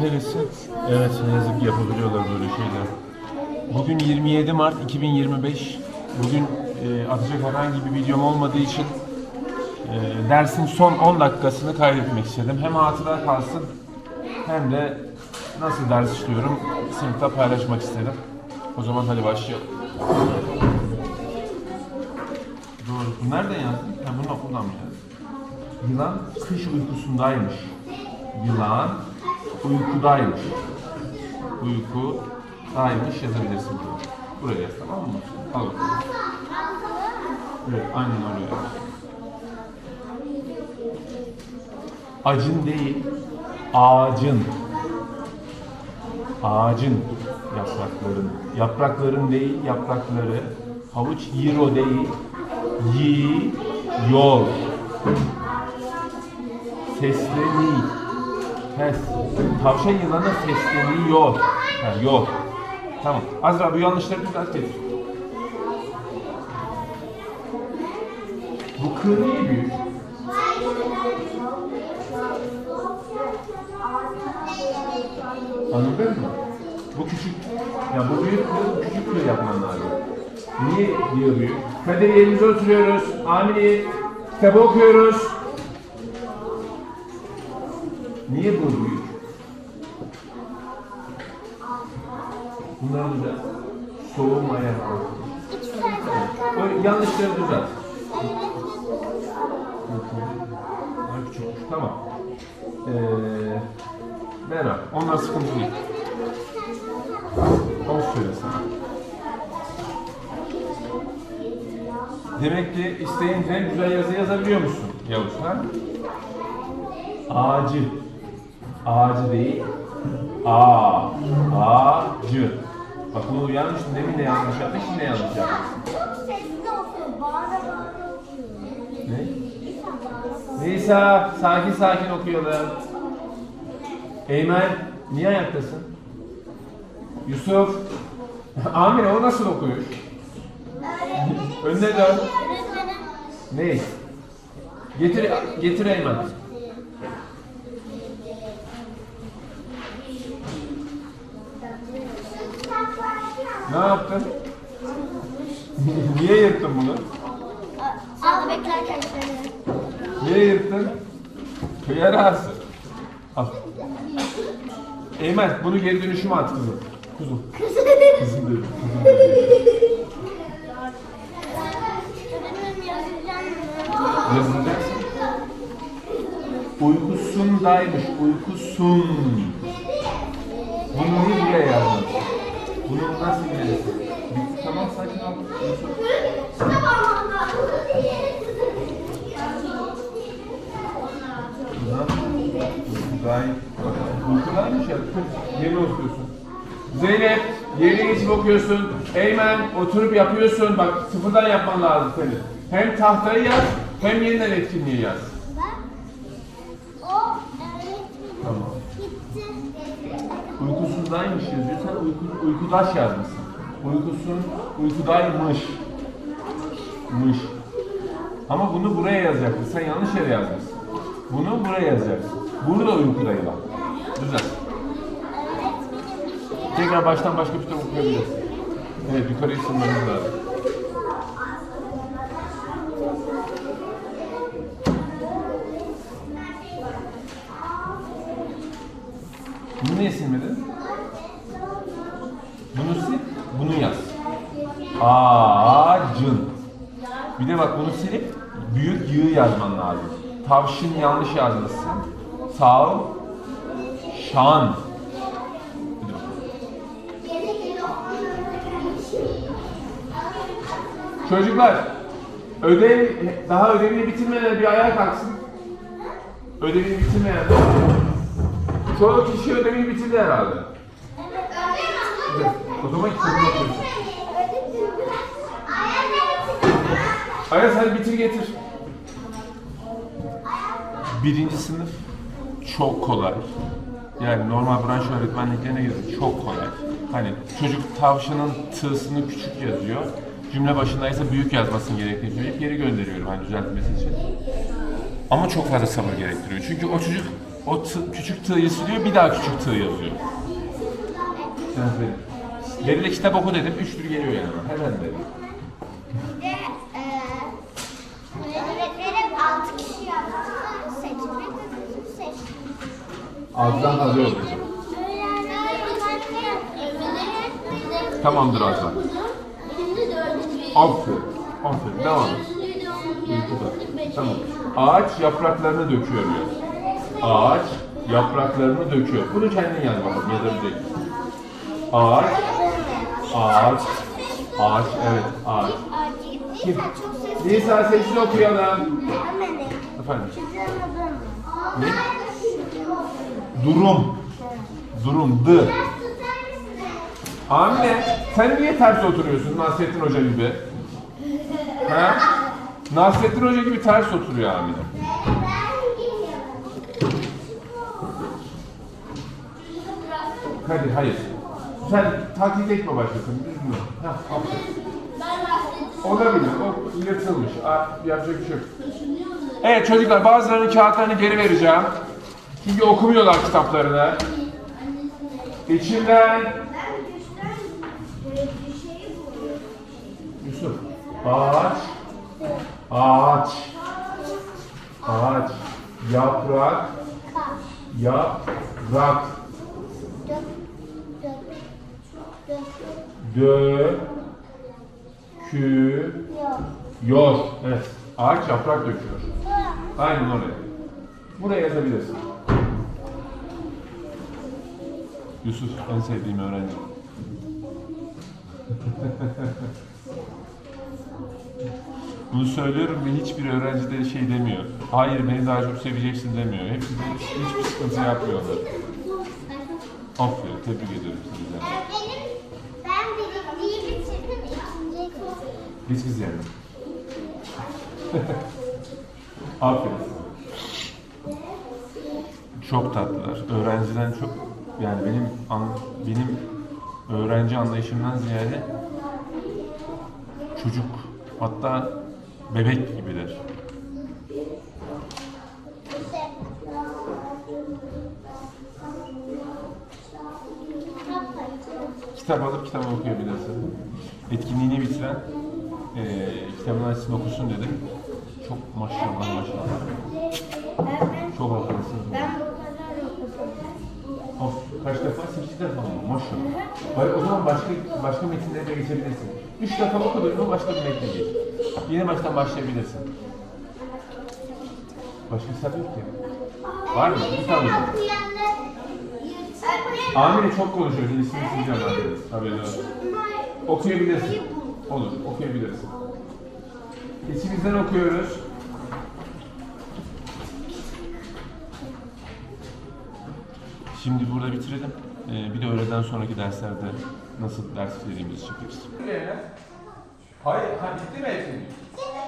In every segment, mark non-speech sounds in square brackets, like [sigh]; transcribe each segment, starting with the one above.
Neresi? Evet ne yazık ki yapabiliyorlar böyle şeyler. Bugün 27 Mart 2025. Bugün e, atacak herhangi bir videom olmadığı için e, dersin son 10 dakikasını kaydetmek istedim. Hem hatıra kalsın hem de nasıl ders işliyorum sınıfta paylaşmak istedim. O zaman hadi başlayalım. Doğru. Bu nereden yazdın? Ha bunu okuldan mı yazdın? Yılan kış uykusundaymış. Yılan uykudaymış. Uykudaymış yazabilirsin bunu. Buraya yaz tamam mı? Al bakalım. Evet, aynen oraya. Acın değil, ağacın. Ağacın yaprakların. Yaprakların değil, yaprakları. Havuç yiro değil, yiyor. Sesleniyor. He, tavşan yılana sesleniyor. Ha, yok. Tamam. Azra bu yanlışları düzelt getir. Bu kığ niye büyük? Anladın mı? Bu küçük, ya bu büyük bu küçük kığ yapman lazım. Niye diyor büyük? Kadir yerimize oturuyoruz. Amiri, kitabı okuyoruz. Niye bu büyük? Bunları düzelt. Soğumaya O yanlışları düzelt. Ay küçükmüş. Tamam. Ee, Bera, onlar sıkıntı değil. O söylesin. Demek ki isteyince güzel yazı yazabiliyor musun Yavuz ha? Ağacı. Ağacı değil. A. Ağacı. Bak bunu yanlıştın demin de yanlış yaptın, şimdi de yanlış yaptın. Ne? Nisa, sakin sakin okuyalım. Eymen, niye ayaktasın? Yusuf, [laughs] Amine o nasıl okuyor? Önüne dön. Ne? Getir, getir Eymen. Ne yaptın? Niye yırttın bunu? Al beklerken seni. Niye yırttın? Köye razı. Al. Eymen bunu geri dönüşüme at kızım. Kuzum. Kızım dedim. Kızım dedim. Yazılacaksın. Uykusundaymış. Uykusun. Bunu buraya nasıl? Bitti tamam sakin ol. Gayet uykudaymış ya. Yeni okuyorsun. Zeynep, yerine geçip okuyorsun. Eymen, oturup yapıyorsun. Bak sıfırdan yapman lazım senin. Hem tahtayı yaz, hem yeniden etkinliği yaz. O öğretmenim Tamam. gitti. Uykusundaymış yazıyor. Sen uyku, uykudaş yazmışsın. Uykusun, uykudaymış. Mış. Ama bunu buraya yazacaktın. Sen yanlış yere yazmışsın. Bunu buraya yazacaksın. Burada uykudayım bak. Güzel. Tekrar baştan başka bir kitap okuyabilirsin. Evet, yukarıyı sınırlamamız lazım. Bunu niye silmedin? Bunu sil, bunu yaz. Ağacın. Bunu silip büyük yığ yazman lazım. Tavşın yanlış yazmışsın. Tav, şan. Çocuklar, ödev, daha ödevini bitirmeyen bir ayağa kalksın. Ödevini bitirmeyen. Çoğu kişi ödevini bitirdi herhalde. O zaman kitabını okuyorsun. Ayaz hadi bitir getir. Birinci sınıf çok kolay. Yani normal branş öğretmenliklerine göre çok kolay. Hani çocuk tavşanın tığsını küçük yazıyor. Cümle başındaysa büyük yazmasını gerektiğini söyleyip geri gönderiyorum hani düzeltmesi için. Ama çok fazla sabır gerektiriyor. Çünkü o çocuk O tı- küçük tığ'yı siliyor, bir daha küçük tığ yazıyor. Evet. Beril'e kitap oku dedim, üç tür geliyor yanıma. Hemen dedim. Bir de eee öğretmenim altı kişi yaptı. Seçmek ödülünü seçti. Fazla olacak. Tamamdır Azra. Aferin. Aferin. Devam et. Tamam. Ağaç yapraklarını döküyor diyor. Ağaç yapraklarını döküyor. Bunu kendin yaz bakalım yazabilecek? Ağaç, ağaç, ağaç, evet ağaç. Kim? Nisa sesli okuyalım. Efendim? Ne? Durum. Durum. Dı. Amine sen niye ters oturuyorsun Nasrettin Hoca gibi? Ha? Nasrettin Hoca gibi ters oturuyor Amine. Hadi hayır. Sen taklit etme başlasın. Düzgün. Heh, aferin. Olabilir. O yırtılmış. Aa, yapacak bir şey yok. Evet çocuklar bazılarının kağıtlarını geri vereceğim. Çünkü okumuyorlar kitaplarını. İçinden Yusuf. Ağaç. Ağaç. Ağaç. Yaprak. Yaprak. Dö. Kü. Yor. Evet. Ağaç yaprak döküyor. Aynen oraya. Buraya yazabilirsin. Yusuf en sevdiğim öğrenci. [laughs] Bunu söylüyorum ve hiçbir öğrenci de şey demiyor. Hayır beni daha çok seveceksin demiyor. Hepsi de hiç, hiçbir sıkıntı yapmıyorlar. Aferin tebrik ederim sizi. Benim, ben birinciyi bitirdim, ikinciyi. Biz biz yani. Aferin. Çok tatlılar. Öğrenciden çok yani benim an, benim öğrenci anlayışımdan ziyade çocuk hatta bebek gibiler. Kitap alıp kitap okuyabilirsin. Etkinliğini bitiren eee kitabını açsın okusun dedim. Çok maşallah maşallah. Sekiz defa mı? Maşallah. Hayır, o zaman başka başka metinlere de geçebilirsin. Üç defa okudun mu başka bir metne geç. Yine baştan başlayabilirsin. Başka kitap yok ki. Var mı? Bir tane. yok. Amine çok konuşuyorsun. İsmini sileceğim ben. Haberin olsun. Okuyabilirsin. Olur, okuyabilirsin. İçimizden okuyoruz. Şimdi burada bitirelim. Ee, bir de öğleden sonraki derslerde nasıl ders verdiğimizi çekeriz. Hayır, ha bitti mi etkinlik?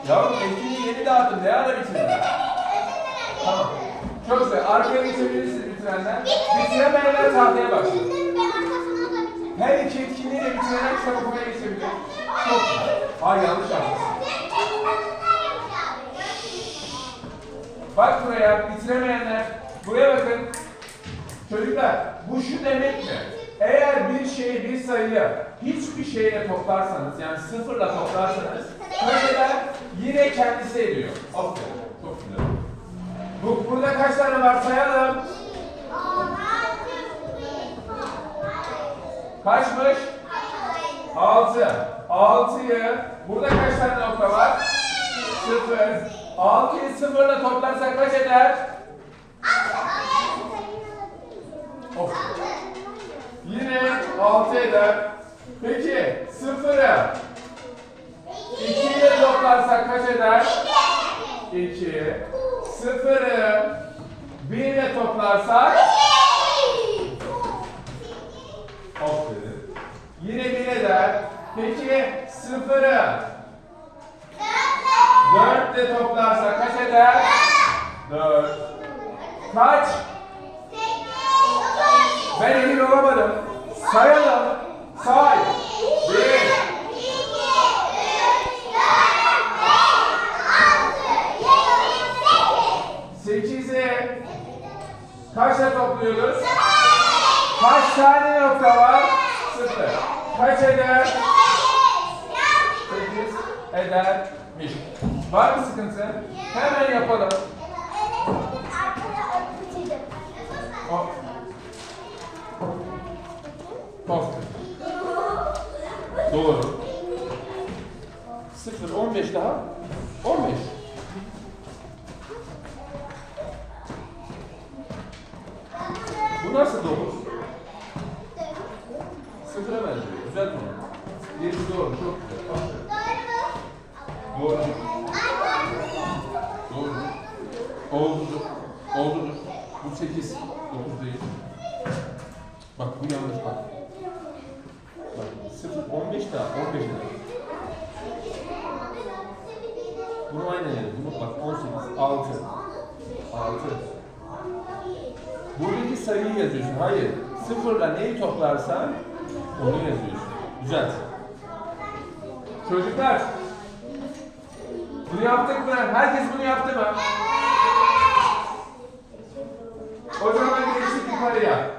Yavrum etkinliği yeni dağıttım, ne ara bitirdin? Tamam. Çok güzel. Arkaya geçebilirsiniz bitirenler. Bitiremeyenler tahtaya başlayın. Her iki etkinliği de bitirenler kitap okumaya geçebilir. Çok güzel. Hayır yanlış yapmışsın. Bak buraya bitiremeyenler. Buraya bakın. Çocuklar bu şu demek mi? Eğer bir şeyi bir sayıyı hiçbir şeyle toplarsanız yani sıfırla toplarsanız kaç eder? Yine kendisi ediyor. Aferin. Çok güzel. Bu, burada kaç tane var sayalım. Kaçmış? 6. 6'yı burada kaç tane nokta var? 0. 6'yı sıfırla toplarsak kaç eder? Of. Yine 6 eder. Peki 0'ı 2 ile toplarsak kaç eder? 2. 0'ı 1 ile toplarsak Aferin. Yine 1 eder. Peki 0'ı 4 ile toplarsak kaç eder? 4. Kaç? Ben emin olamadım. Sayalım. Say. Bir. Sekizi kaçla topluyoruz? Kaç tane nokta var? Sıfır. Kaç eder? Sekiz edermiş. Var mı sıkıntı? Hemen yapalım. O, Doğru. 0, 15 daha. 15. 15 daha 15 eder. Bunu aynı yere. Bunu bak 18, 6, 6. Buradaki sayıyı yazıyorsun. Hayır. Sıfırla neyi toplarsan onu yazıyorsun. Güzel. Çocuklar. Bunu yaptık mı? Herkes bunu yaptı mı? O zaman geçtik yukarıya.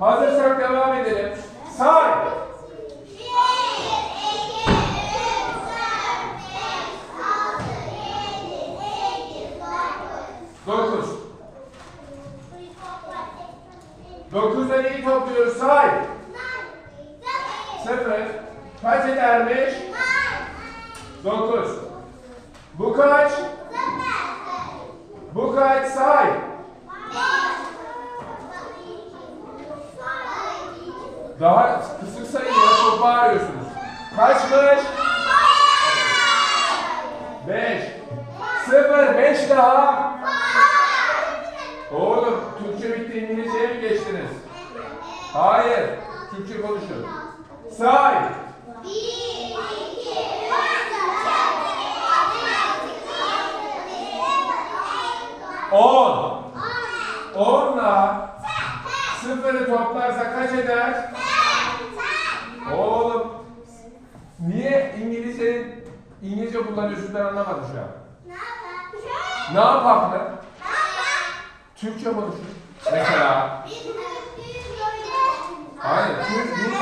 Hazırsak devam edelim. Say. Dokuz. Dokuz neyi topluyoruz? Say. Sıfır. Kaç edermiş? Dokuz. Bu kaç? Bu kaç? Say. Daha kısık sayın ya çok bağırıyorsunuz. Kaçmış? Beş. Sıfır. Beş daha. Oğlum Türkçe bitti İngilizceye mi geçtiniz? Hayır. Türkçe konuşun. Say. On. Onla Sıfırı toplarsa kaç eder? Oğlum. Niye İngilizcenin İngilizce kullanıyorsun ben anlamadım şu an. Ne yapak mı? Türkçe konuşur. Mesela. Hayır. Türk, biz.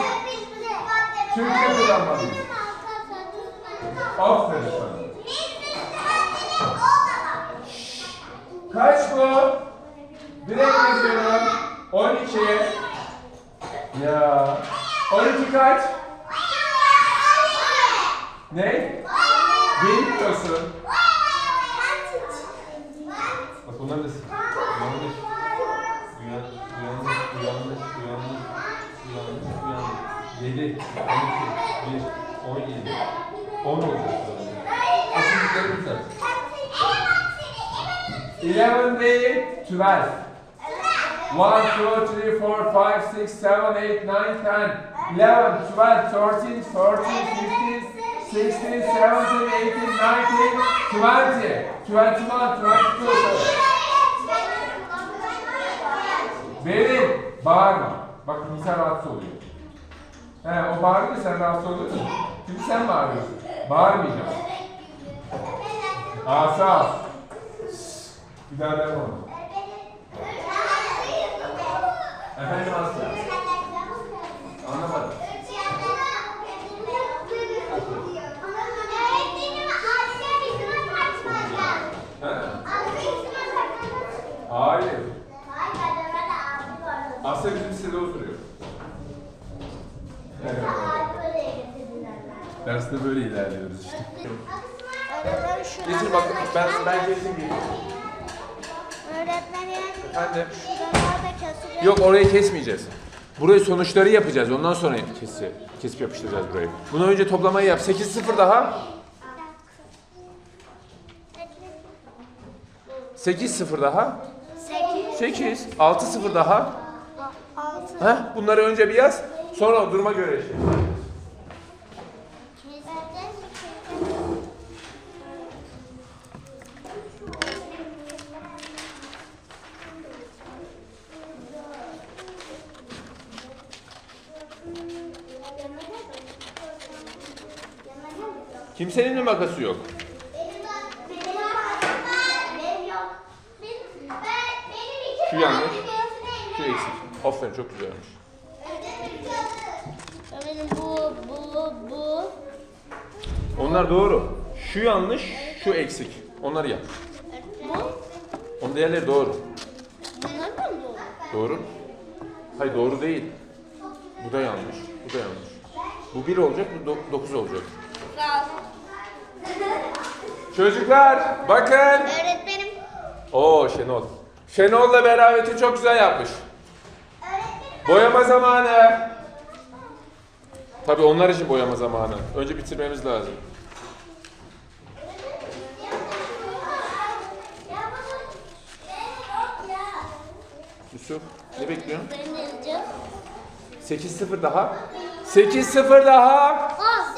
Türkçe kullanmalıyız. Aferin sana. Kaç bu? Direkt yazıyorum. 12 ya 12 kaç? Ne? Bilmiyorsun. Bak bu neredesin? Uyanmış. Uyan, uyanmış, uyanmış, uyanmış, uyanmış, uyanmış. 7, 12, 1, 17, 10 olacak zaten. Asıl yukarı bir tane. 11 değil, 12. 1, 2, 3, 4, 5, 6, 7, 8, 9, 10, 11, 12, 13, 14, 15, 16, 17, 18, 19, 20, 21, 22. Verin. Bağırma. Bak insan rahatsız oluyor. He, o bağırıyor sen rahatsız oluyorsun. Çünkü sen bağırıyorsun. Bağırmayacağım. Asas. Bir daha ben onu. Efendim Asaf. Anlamadım. Hayır. Asya bizim sitede oturuyor. Evet. Derste böyle ilerliyoruz işte. Getir bak ben ben kesin geleyim. Öğretmenim Efendim. Yok orayı kesmeyeceğiz. Burayı sonuçları yapacağız. Ondan sonra kesi, kesip yapıştıracağız burayı. Bunu önce toplamayı yap. 8-0 daha. 8-0 daha. 8 8. 6-0 daha. 6 Heh, bunları önce bir yaz. Sonra duruma göre şey. Ben, benim Şu yanlış. Şu eksik. Aferin çok güzelmiş. Öğretmenim bu, bu, bu. Onlar doğru. Şu yanlış, şu eksik. Onları yap. Bu. Onun diğerleri doğru. Bunlar mı doğru? Doğru. Hayır doğru değil. Bu da yanlış. Bu da yanlış. Bu 1 olacak, bu 9 olacak. Sağ ol. Çocuklar bakın. Öğretmenim. Oo Şenol. Şenol'la berabeti çok güzel yapmış. Boyama zamanı. Tabii onlar için boyama zamanı. Önce bitirmemiz lazım. Yusuf ne bekliyorsun? Ben ne yazacağım? 8-0 daha. 8-0 daha. Aa,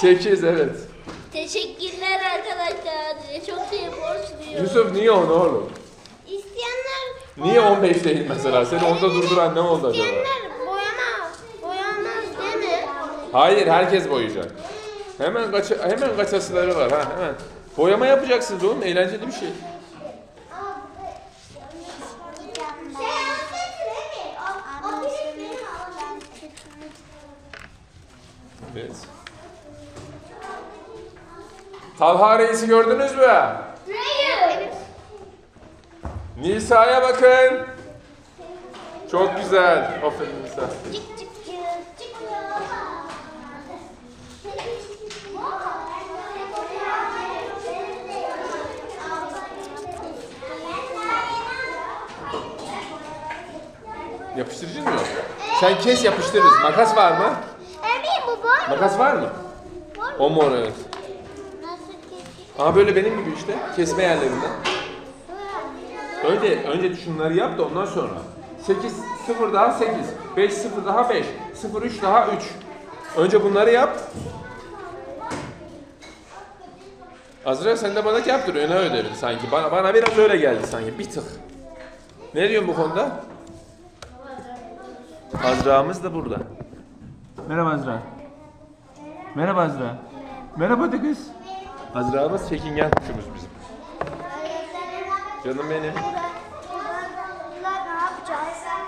8 evet. Teşekkürler arkadaşlar. Çok şey borçluyum. Yusuf niye onu oğlum? İsteyenler Niye 15 değil mesela? Seni onda durduran ne oldu acaba? İsteyenler boyama, boyanmaz değil mi? Hayır herkes boyayacak. Hemen kaça, hemen kaçasıları var ha hemen. Boyama yapacaksınız oğlum eğlenceli bir şey. Evet. Talha Reis'i gördünüz mü? Hayır. Nisa'ya bakın. Çok güzel. Aferin Nisa. Yapıştırıcı mı yok? Sen kes yapıştırırız. Makas var mı? Boy mu? Makas var mı? Var mı? O mor evet. Ama böyle benim gibi işte. Kesme yerlerinden. Önce, önce şunları yap da ondan sonra. 8, 0 daha 8. 5, 0 daha 5. 0, 3 daha 3. Önce bunları yap. Azra sen de bana yaptır öne ödevini sanki. Bana, bana biraz öyle geldi sanki. Bir tık. Ne diyorsun bu konuda? Azra'mız da burada. Merhaba Azra. Merhaba Azra. Merhaba de kız. Azra'mız çekingen kuşumuz bizim. Canım benim.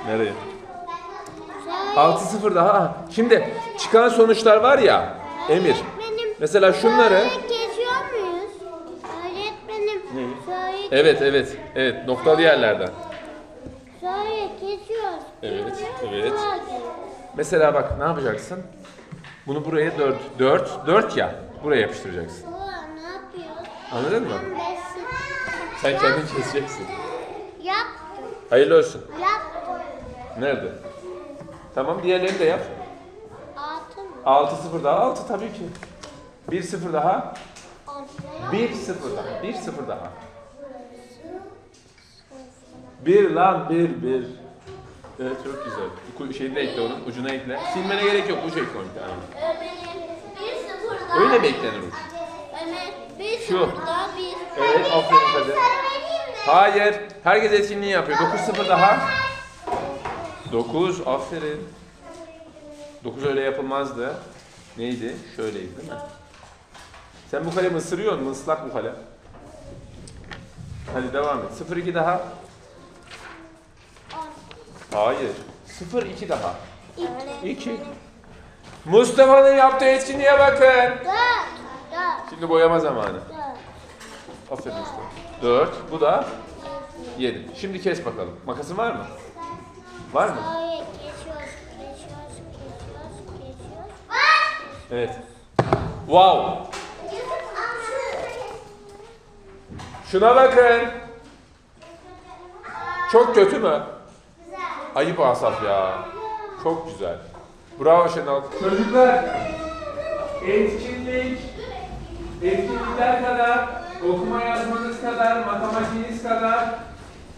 Nereye? Söyle. 6-0 daha. Şimdi çıkan sonuçlar var ya Emir. Öğretmenim. Mesela şunları Böyle kesiyor muyuz? Öğretmenim. Neyi? Şöyle, Evet evet evet noktalı yerlerden. şöyle kesiyoruz. Evet, evet. Mesela bak ne yapacaksın? Bunu buraya 4 4 4 ya. Buraya yapıştıracaksın. Anladın mı? Sen kendin keseceksin. Yaptım. Hayırlı olsun. Yaptım. Nerede? Tamam diğerlerini de yap. Altın. 6-0 daha 6 tabii ki. 1-0 daha. Ortaya. 1-0 daha. 1-0 daha. 1 lan 1 1. Evet çok güzel. Şeyini de ekle onun ucuna ekle. Silmene gerek yok uç ekle onu daha. Öyle mi eklenir uç? Şu. Evet aferin Kadir. Hayır. Herkes etkinliği yapıyor. 9-0 daha. 9. Aferin. 9 öyle yapılmazdı. Neydi? Şöyleydi değil mi? Sen bu kalemi ısırıyor musun? Islak bu kalem. Hadi devam et. 0-2 daha. Hayır. 0-2 daha. 2. Mustafa'nın yaptığı etkinliğe bakın. 4. Köpüklü boyama zamanı. Aferin usta. Dört. Bu da yedi. Şimdi kes bakalım. Makasın var mı? Var mı? Evet. Wow. Şuna bakın. Çok kötü mü? Ayıp Asaf ya. Çok güzel. Bravo Şenol. Çocuklar, etkinlik etkinlikler kadar, okuma yazmanız kadar, matematiğiniz kadar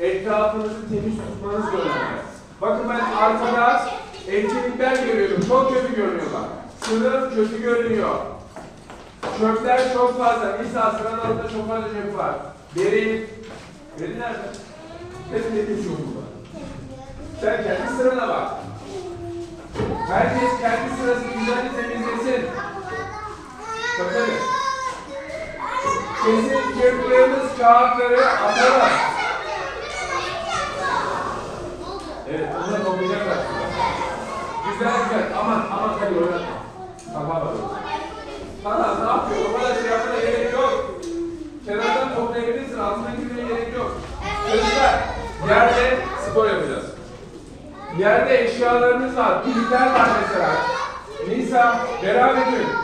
etrafınızı temiz tutmanız gerekiyor. Bakın ben arkada etkinlikler görüyorum. Çok kötü görünüyorlar. Sınıf kötü görünüyor. Çöpler çok fazla. Nisa sıranın çok fazla çöp var. Beril. Beril nerede? Hep temiz yok burada. Sen kendi sırana bak. Herkes kendi sırasını güzelce temizlesin. Bakın. Bizim çırptığımız kağıtları atarak. Evet, onlar toplayacaklar. Güzel güzel. Aman, aman tabii oynatma. Kafa var. Tamam, ne yapıyor? O kadar şey yapmana gerek yok. Kenardan toplayabilirsin, altına girmeye gerek yok. Çocuklar, yerde spor yapacağız. Yerde eşyalarınız var, pilitler var mesela. Nisa, beraber dön.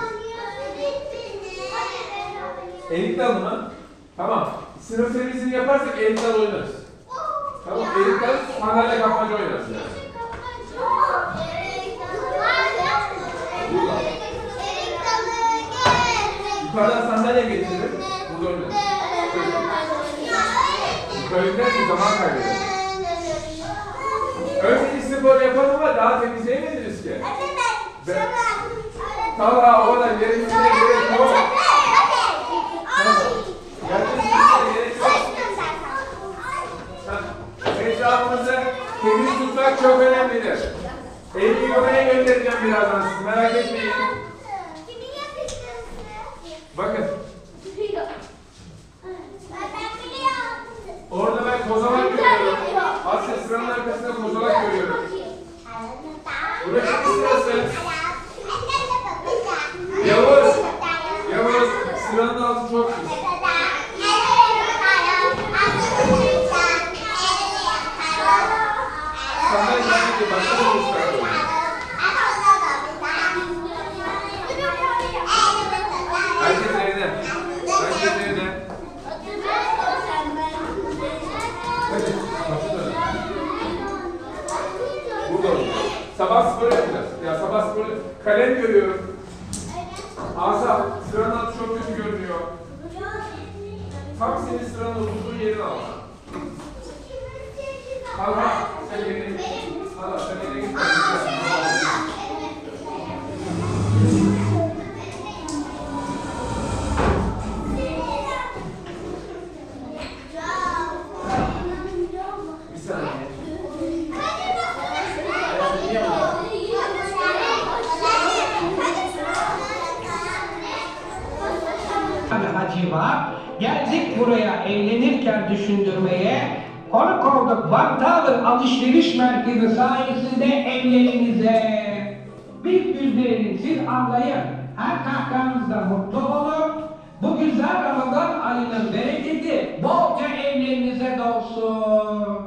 Dalı mı? Tamam. Sınıf temizliğini yaparsak dalı oynarız. Tamam, dalı sandalye kapmaca oynarız yani. Yukarıdan sandalye getirir. Burada oynarız. Yukarıda bir zaman kaybederiz. Önce spor yapalım ama daha temizleyemediniz ki. Talha orada yerimizde gerek yok. Yerimizde gerek yok. Etrafımızı temiz tutmak çok önemlidir. Eylül'ü oraya göndereceğim birazdan siz merak etmeyin. Bakın orada ben kozalak görüyorum. Asya sıranın arkasında kozalak görüyorum. Burası kalem görüyorum. Hacı var. Geldik buraya eğlenirken düşündürmeye. Konuk olduk Vantalı Alışveriş Merkezi sayesinde evlerinize. Bir güldürelim siz anlayın. Her kahkahanızda mutlu olun. Bu güzel Ramazan ayının bereketi bolca evlerinize dolsun.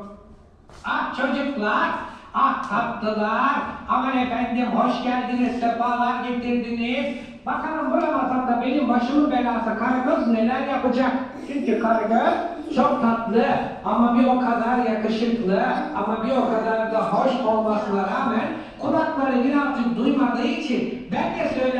Ah çocuklar, ah tatlılar, aman efendim hoş geldiniz, sefalar getirdiniz. Bakalım bu Ramazan'da benim başımın belası karımız neler yapacak? Çünkü karımız çok tatlı ama bir o kadar yakışıklı ama bir o kadar da hoş olmasına rağmen kulakları birazcık duymadığı için ben de söyler